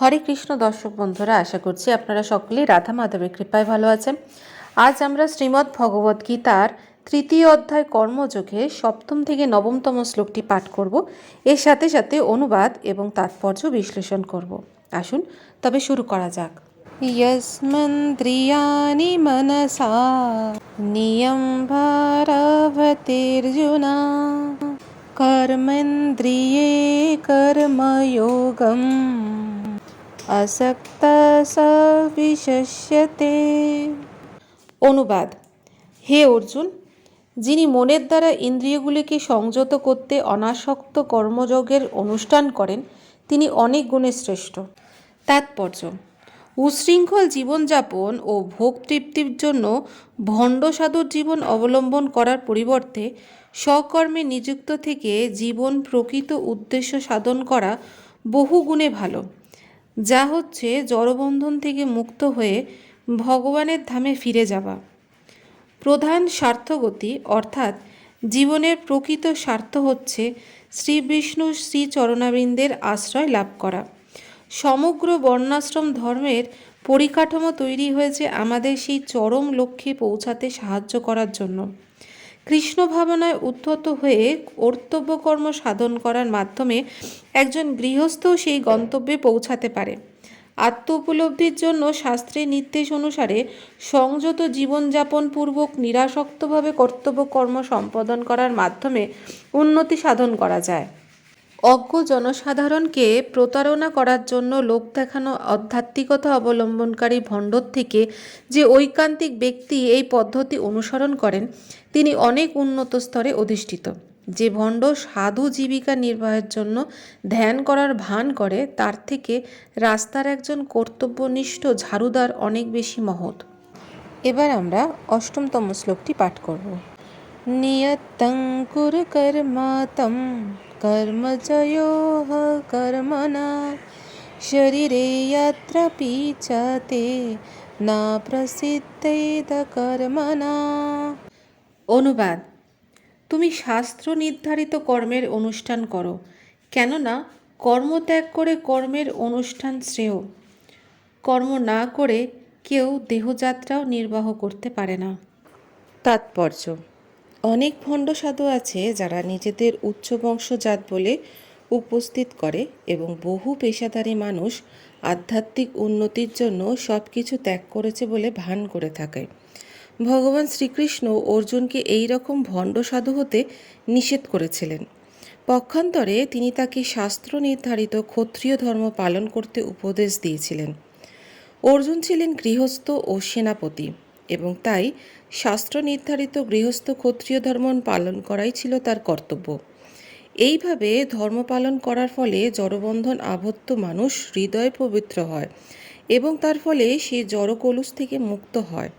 হরে কৃষ্ণ দর্শক বন্ধুরা আশা করছি আপনারা সকলেই রাধা মাধবের কৃপায় ভালো আছেন আজ আমরা শ্রীমদ্ ভগবদ গীতার তৃতীয় অধ্যায় কর্মযোগে সপ্তম থেকে নবমতম শ্লোকটি পাঠ করব এর সাথে সাথে অনুবাদ এবং তাৎপর্য বিশ্লেষণ করব আসুন তবে শুরু করা যাক यस्मन्द्रियाणि मनसा नियम्भारभतेऽर्जुना कर्मेन्द्रिये कर्मयोगम् আসক্ত অনুবাদ। হে অর্জুন, যিনি মনের দ্বারা ইন্দ্রিয়গুলিকে সংযত করতে অনাসক্ত কর্মযোগের অনুষ্ঠান করেন, তিনি অনেক গুণে শ্রেষ্ঠ। তাৎপর্য। উশৃঙ্খল জীবনযাপন ও ভোগ তৃপ্তির জন্য ভণ্ড সাধুর জীবন অবলম্বন করার পরিবর্তে স্বকর্মে নিযুক্ত থেকে জীবন প্রকৃত উদ্দেশ্য সাধন করা বহু গুণে ভালো। যা হচ্ছে জড়বন্ধন থেকে মুক্ত হয়ে ভগবানের ধামে ফিরে যাওয়া। প্রধান স্বার্থগতি অর্থাৎ জীবনের প্রকৃত স্বার্থ হচ্ছে শ্রী বিষ্ণু শ্রী চরণাবৃন্দের আশ্রয় লাভ করা। সমগ্র বর্ণাশ্রম ধর্মের পরিকাঠামো তৈরি হয়েছে আমাদের সেই চরম লক্ষ্যে পৌঁছাতে সাহায্য করার জন্য। কৃষ্ণ ভাবনায় উদ্ধত হয়ে কর্তব্যকর্ম সাধন করার মাধ্যমে একজন গৃহস্থ সেই গন্তব্যে পৌঁছাতে পারে। আত্ম উপলব্ধির জন্য শাস্ত্রের নির্দেশ অনুসারে সংযত জীবনযাপন পূর্বক নিরাসক্তভাবে কর্তব্যকর্ম সম্পাদন করার মাধ্যমে উন্নতি সাধন করা যায়। অজ্ঞ জনসাধারণকে প্রতারণা করার জন্য লোক দেখানো আধ্যাত্মিকতা অবলম্বনকারী ভণ্ডর থেকে যে ঐকান্তিক ব্যক্তি এই পদ্ধতি অনুসরণ করেন তিনি অনেক উন্নত স্তরে অধিষ্ঠিত। যে ভণ্ড সাধু জীবিকা নির্বাহের জন্য ধ্যান করার ভান করে, তার থেকে রাস্তার একজন কর্তব্যনিষ্ঠ ঝাড়ুদার অনেক বেশি মহৎ। এবার আমরা অষ্টমতম শ্লোকটি পাঠ করব। নিয়তং কুর কর্মাতম কর্মজয়োহ কর্মনা শরীরে যাত্রা পিচাতে, না প্রসিদ্ধেদ কর্মনা অনুবাদ। তুমি শাস্ত্র নির্ধারিত কর্মের অনুষ্ঠান করো, কেননা কর্মত্যাগ করে কর্মের অনুষ্ঠান শ্রেয়। কর্ম না করে কেউ দেহযাত্রাও নির্বাহ করতে পারে না। তাৎপর্য। অনেক ভণ্ড সাধু আছে যারা নিজেদের উচ্চ বংশজাত বলে উপস্থিত করে এবং বহু পেশাদারী মানুষ আধ্যাত্মিক উন্নতির জন্য সব কিছু ত্যাগ করেছে বলে ভান করে থাকে। ভগবান শ্রীকৃষ্ণ অর্জুনকে এই রকম ভণ্ড সাধু হতে নিষেধ করেছিলেন। পক্ষান্তরে তিনি তাকে শাস্ত্র নির্ধারিত ক্ষত্রিয় ধর্ম পালন করতে উপদেশ দিয়েছিলেন। অর্জুন ছিলেন গৃহস্থ ও সেনাপতি এবং তাই শাস্ত্র নির্ধারিত গৃহস্থ ক্ষত্রিয় ধর্ম পালন করাই ছিল তার কর্তব্য। এইভাবে ধর্ম পালন করার ফলে জড়বন্ধন আবদ্ধ মানুষ হৃদয় পবিত্র হয় এবং তার ফলে সে জড়কলুষ থেকে মুক্ত হয়।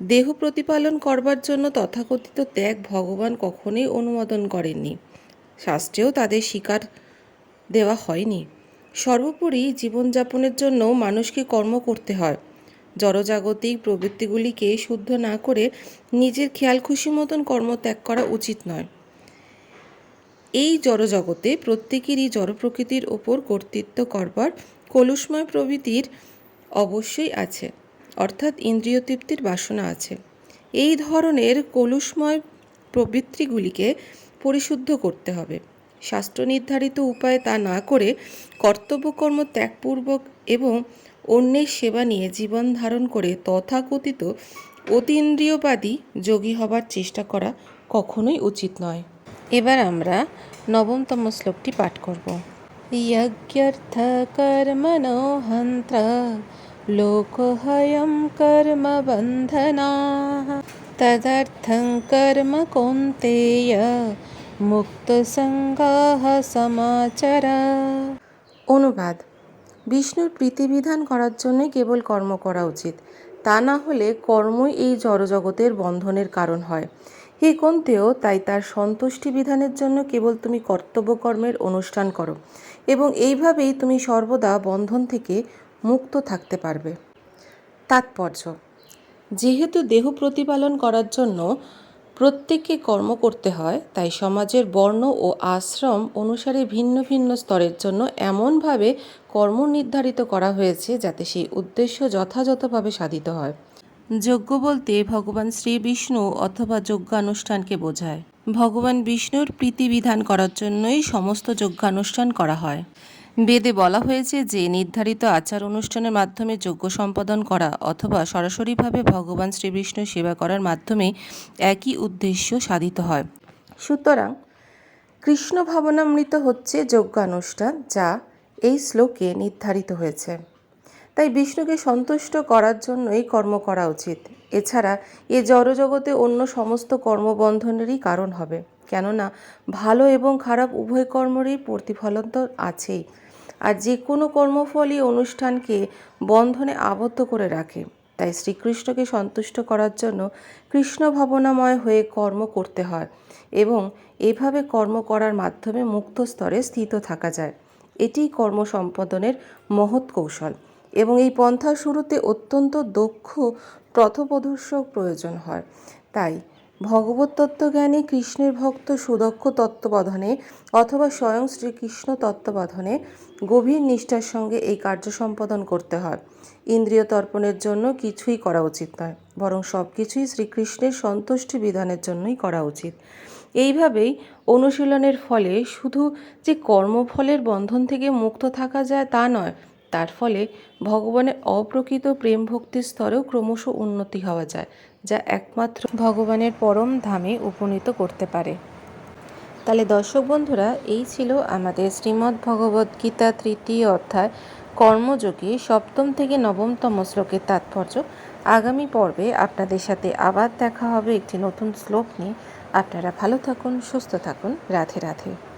দেহ প্রতিপালন করবার জন্য তথাকথিত ত্যাগ ভগবান কখনোই অনুমোদন করেননি। শাস্ত্রেও তাদের শিকার দেওয়া হয়নি। সর্বোপরি জীবনযাপনের জন্য মানুষকে কর্ম করতে হয়। জড়জাগতিক প্রবৃত্তিগুলিকে শুদ্ধ না করে নিজের খেয়াল খুশি মতন কর্ম ত্যাগ করা উচিত নয়। এই জড়জগতে প্রত্যেকেরই জড় প্রকৃতির ওপর কর্তৃত্ব করবার কলুষময় প্রভৃতির অবশ্যই আছে। অর্থাৎ ইন্দ্রিয় তৃপ্তির বাসনা আছে। এই ধরনের কলুষময় প্রবৃত্তিগুলিকে পরিশুদ্ধ করতে হবে। শাস্ত্র নির্ধারিত উপায়ে তা না করে কর্তব্যকর্ম ত্যাগপূর্বক এবং অন্যের সেবা নিয়ে জীবন ধারণ করে তথাকথিত অতীন্দ্রিয়বাদী যোগী হবার চেষ্টা করা কখনোই উচিত নয়। এবার আমরা নবমতম শ্লোকটি পাঠ করব। যজ্ঞর্থ কর্মণো হন্ত্র লোকহয়ম কর্ম বন্ধনা তদর্থং কর্ম কৌন্তেয় মুক্ত সঙ্গাহ সমাচার অনুবাদ। বিষ্ণুর প্রীতিবিধান করার জন্যই কেবল কর্ম করা উচিত। তা না হলে কর্মই এই জড়জগতের বন্ধনের কারণ হয়। হে কন্তেও, তাই তার সন্তুষ্টি বিধানের জন্য কেবল তুমি কর্তব্যকর্মের অনুষ্ঠান করো এবং এইভাবেই তুমি সর্বদা বন্ধন থেকে মুক্ত থাকতে পারবে। তাৎপর্য, যেহেতু দেহ প্রতিপালন করার জন্য প্রত্যেককে কর্ম করতে হয়, তাই সমাজের বর্ণ ও আশ্রম অনুসারে ভিন্ন ভিন্ন স্তরের জন্য এমনভাবে কর্ম নির্ধারিত করা হয়েছে যাতে সেই উদ্দেশ্য যথাযথভাবে সাধিত হয়। যজ্ঞ বলতে ভগবান শ্রী বিষ্ণু অথবা যজ্ঞানুষ্ঠানকে বোঝায়। ভগবান বিষ্ণুর প্রীতিবিধান করার জন্যই সমস্ত যজ্ঞানুষ্ঠান করা হয়। বেদে বলা হয়েছে যে, নির্ধারিত আচার অনুষ্ঠানের মাধ্যমে যজ্ঞ সম্পাদন করা অথবা সরাসরিভাবে ভগবান শ্রীবিষ্ণুর সেবা করার মাধ্যমে একই উদ্দেশ্য সাধিত হয়। সুতরাং কৃষ্ণ ভাবনামৃত হচ্ছে যজ্ঞানুষ্ঠান, যা এই শ্লোকে নির্ধারিত হয়েছে। তাই বিষ্ণুকে সন্তুষ্ট করার জন্যই কর্ম করা উচিত। এছাড়া এ জড়জগতে অন্য সমস্ত কর্মবন্ধনেরই কারণ হবে। কেননা ভালো এবং খারাপ উভয় কর্মেরই প্রতিফলন তো আছেই। আর যে কোনো কর্মফলই অনুষ্ঠানকে বন্ধনে আবদ্ধ করে রাখে। তাই শ্রীকৃষ্ণকে সন্তুষ্ট করার জন্য কৃষ্ণ ভাবনাময় হয়ে কর্ম করতে হয় এবং এভাবে কর্ম করার মাধ্যমে মুক্ত স্তরে স্থিত থাকা যায়। এটিই কর্ম সম্পাদনের মহৎ কৌশল এবং এই পন্থার শুরুতে অত্যন্ত দক্ষ পথপ্রদর্শক প্রয়োজন হয়। তাই ভগবত তত্ত্বজ্ঞানী কৃষ্ণের ভক্ত সুদক্ষ তত্ত্ববোধনে অথবা স্বয়ং শ্রীকৃষ্ণ তত্ত্ববোধনে গভীর নিষ্ঠার সঙ্গে এই কার্য সম্পাদন করতে হয়। ইন্দ্রিয় তর্পণের জন্য কিছুই করা উচিত নয়, বরং সব কিছুই শ্রীকৃষ্ণের সন্তুষ্টি বিধানের জন্যই করা উচিত। এইভাবেই অনুশীলনের ফলে শুধু যে কর্মফলের বন্ধন থেকে মুক্ত থাকা যায় তা নয়, তার ফলে ভগবানের অপ্রকৃত প্রেম ভক্তির স্তরেও ক্রমশ উন্নতি হওয়া যায়। যা একমাত্র ভগবানের পরম ধামে উপনীত করতে পারে। তাহলে দর্শক বন্ধুরা, এই ছিল আমাদের শ্রীমদ্ ভগবদ্ গীতা তৃতীয় অধ্যায়, কর্মযোগে সপ্তম থেকে নবমতম শ্লোকের তাৎপর্য। আগামী পর্বে আপনাদের সাথে আবার দেখা হবে একটি নতুন শ্লোক নিয়ে। আপনারা ভালো থাকুন, সুস্থ থাকুন। রাধে রাধে।